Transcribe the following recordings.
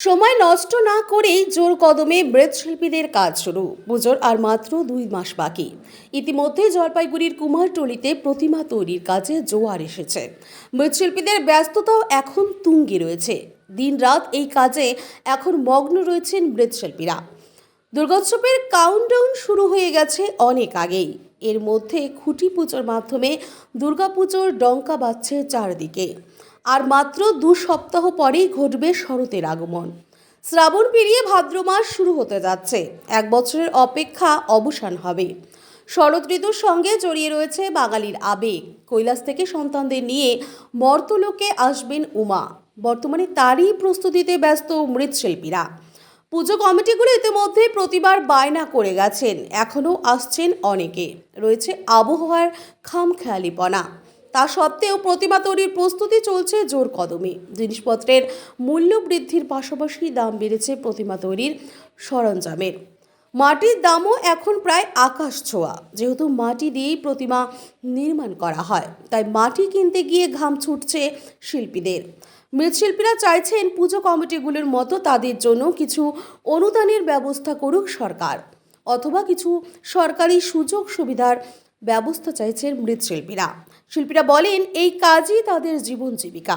সময় নষ্ট না করেই জোর কদমে মৃৎশিল্পীদের কাজ শুরু। পুজোর আর মাত্র দুই মাস বাকি। ইতিমধ্যে জলপাইগুড়ির কুমারটুলিতে প্রতিমা তৈরির কাজে জোয়ার এসেছে। মৃৎশিল্পীদের ব্যস্ততাও এখন তুঙ্গে রয়েছে। দিনরাত এই কাজে এখন মগ্ন রয়েছেন মৃৎশিল্পীরা। দুর্গোৎসবের কাউন্টডাউন শুরু হয়ে গেছে অনেক আগেই। এর মধ্যে খুঁটি পুজোর মাধ্যমে দুর্গাপুজোর ডঙ্কা বাজছে চারদিকে। আর মাত্র দু সপ্তাহ পরেই ঘটবে শরতের আগমন। শ্রাবণ পেরিয়ে ভাদ্র মাস শুরু হতে যাচ্ছে। এক বছরের অপেক্ষা অবসান হবে। শরৎ ঋতুর সঙ্গে জড়িয়ে রয়েছে বাঙালির আবেগ। কৈলাস থেকে সন্তানদের নিয়ে মর্তলোকে আসবেন উমা। বর্তমানে তারই প্রস্তুতিতে ব্যস্ত মৃৎশিল্পীরা। পুজো কমিটিগুলো ইতিমধ্যে প্রতিবার বায়না করে গেছেন। এখনও আসছেন অনেকে। রয়েছে আবহাওয়ার খামখেয়ালিপনা। তা সত্ত্বেও প্রতিমা তৈরির প্রস্তুতি চলছে জোর কদমে। জিনিসপত্রের মূল্য বৃদ্ধির পাশাপাশি দাম বেড়েছে প্রতিমা তৈরির সরঞ্জামের। মাটির দামও এখন প্রায় আকাশ ছোঁয়া। যেহেতু মাটি দিয়েই প্রতিমা নির্মাণ করা হয়, তাই মাটি কিনতে গিয়ে ঘাম ছুটছে শিল্পীদের। মৃৎশিল্পীরা চাইছেন পুজো কমিটিগুলোর মতো তাদের জন্য কিছু অনুদানের ব্যবস্থা করুক সরকার, অথবা কিছু সরকারি সুযোগ সুবিধার ব্যবস্থা চাইছেন মৃৎশিল্পীরা। শিল্পীরা বলেন, এই কাজই তাদের জীবন জীবিকা।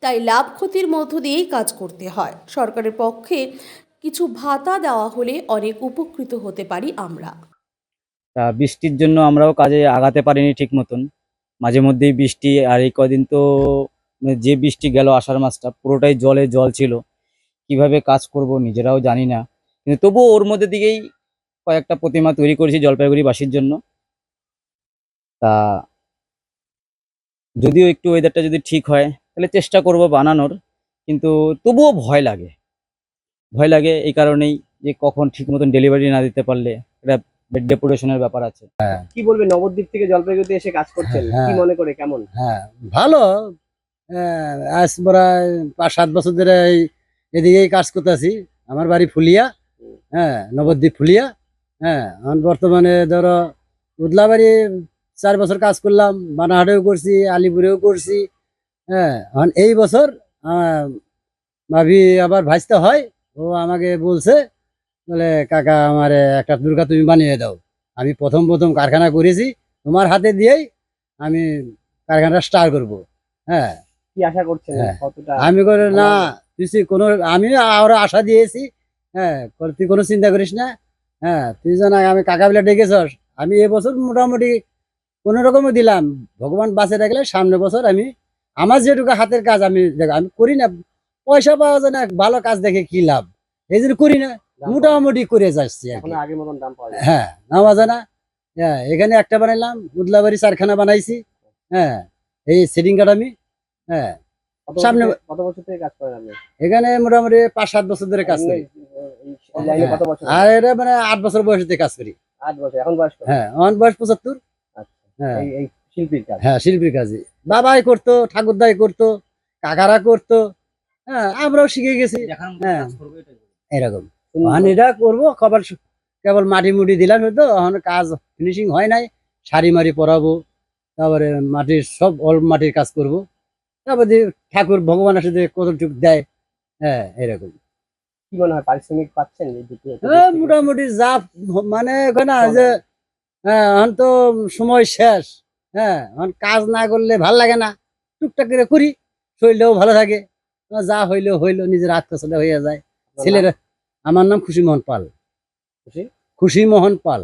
তাই লাভ ক্ষতির মধ্য দিয়েই কাজ করতে হয়। সরকারের পক্ষে কিছু ভাতা দেওয়া হলে অনেক উপকৃত হতে পারি আমরা। তা বৃষ্টির জন্য আমরাও কাজে আগাতে পারিনি ঠিক মতন। মাঝে মধ্যেই বৃষ্টি, আর এই কদিন তো যে বৃষ্টি গেল আষাঢ় মাসটা, পুরোটাই জলে জল ছিল। কীভাবে কাজ করব নিজেরাও জানি না। কিন্তু তবুও ওর মধ্যে দিকেই কয়েকটা প্রতিমা তৈরি করেছি জলপাইগুড়িবাসীর জন্য। তা যদিও একটু ওয়েদারটা যদি ঠিক হয় তাহলে চেষ্টা করব বানানোর। কিন্তু তবুও ভয় লাগে। ভয় লাগে এই কারণেই যে কখন ঠিক মতন ডেলিভারি না দিতে পারলে এটা ডেপুটেশনের ব্যাপার আছে। কি বলবে নবদ্বীপ থেকে জলপাইগুড়িতে এসে কাজ করছেন? হ্যাঁ। কি মনে করে কেমন? হ্যাঁ ভালো। হ্যাঁ, আজ প্রায় পাঁচ সাত বছর ধরে এই এদিকেই কাজ করতেছি। আমার বাড়ি ফুলিয়া হ্যাঁ নবদ্বীপ ফুলিয়া। হ্যাঁ এখন বর্তমানে ধরো উদলাবাড়ি চার বছর কাজ করলাম বানাহাটেও করছি আলিপুরেও করছি। হ্যাঁ এই বছর ভাবি আবার ভাজতে হয় ও আমাকে বলছে বলে কাকা আমার একটা দুর্গা তুমি বানিয়ে দাও। আমি প্রথম প্রথম কারখানা করেছি তোমার হাতে দিয়েই আমি কারখানাটা স্টার্ট করব। হ্যাঁ। কি আশা করছেন? হ্যাঁ। আমি করে না তুই কোনো আমি আরও আশা দিয়েছি। হ্যাঁ তুই কোনো চিন্তা করিস না। হ্যাঁ তুই যেন আমি কাকা বলে ডেকেছস। আমি এবছর মোটামুটি কোনো রকমই দিলাম। ভগবান বাঁচে রাখলে সামনে বছর আমি আমার যেটুকু হাতের কাজ আমি দেখ আমি করি না। পয়সা পাওয়া যায় না ভালো কাজ দেখে কি লাভ? এই জন্য করি না। মোটামুটি করে যাচ্ছি এখন হ্যাঁ নামা যায়। না হ্যাঁ এখানে একটা বানাইলাম উদলাবাড়ি চারখানা বানাইছি। হ্যাঁ এই সেটিং কাঠ আমি। হ্যাঁ সামনে- কত বছর থেকে কাজ করেন আপনি? এখানে মোটামুটি পাঁচ সাত বছর ধরে কাজ করি। আর এটা মানে আট বছর বয়স থেকে কাজ করি। আট বছর এখন বয়স হ্যাঁ আমার বয়স পঁচাত্তর। হ্যাঁ এই এই শিল্পীর কাজ। হ্যাঁ শিল্পীর কাজে বাবাই করতো ঠাকুরদাই করতো কাকারা করতো হ্যাঁ আমরাও শিখে গেছি। হ্যাঁ। এরকম। এটা করব খবর কেবল মাটি মুটি দিলাম হয়তো এখন কাজ ফিনিশিং হয় নাই শাড়ি মারি পরাবো তারপরে মাটির সব অল মাটির কাজ করব তারপরে ঠাকুর ভগবানের সাথে কতটুকু দেয় হ্যাঁ এরকম। কি মনে হয় পারিশ্রমিক পাচ্ছেন হ্যাঁ, মোটামুটি যা মানে ওখানে যে হ্যাঁ এখন তো সময় শেষ। হ্যাঁ এখন কাজ না করলে ভালো লাগে না। টুকটাক করে করি শরীরটাও ভালো থাকে। যা হইলেও হইল নিজের আত্মসলে হয়ে যায়। ছেলেরা আমার নাম খুশি মোহন পাল। খুশি? খুশি মোহন পাল।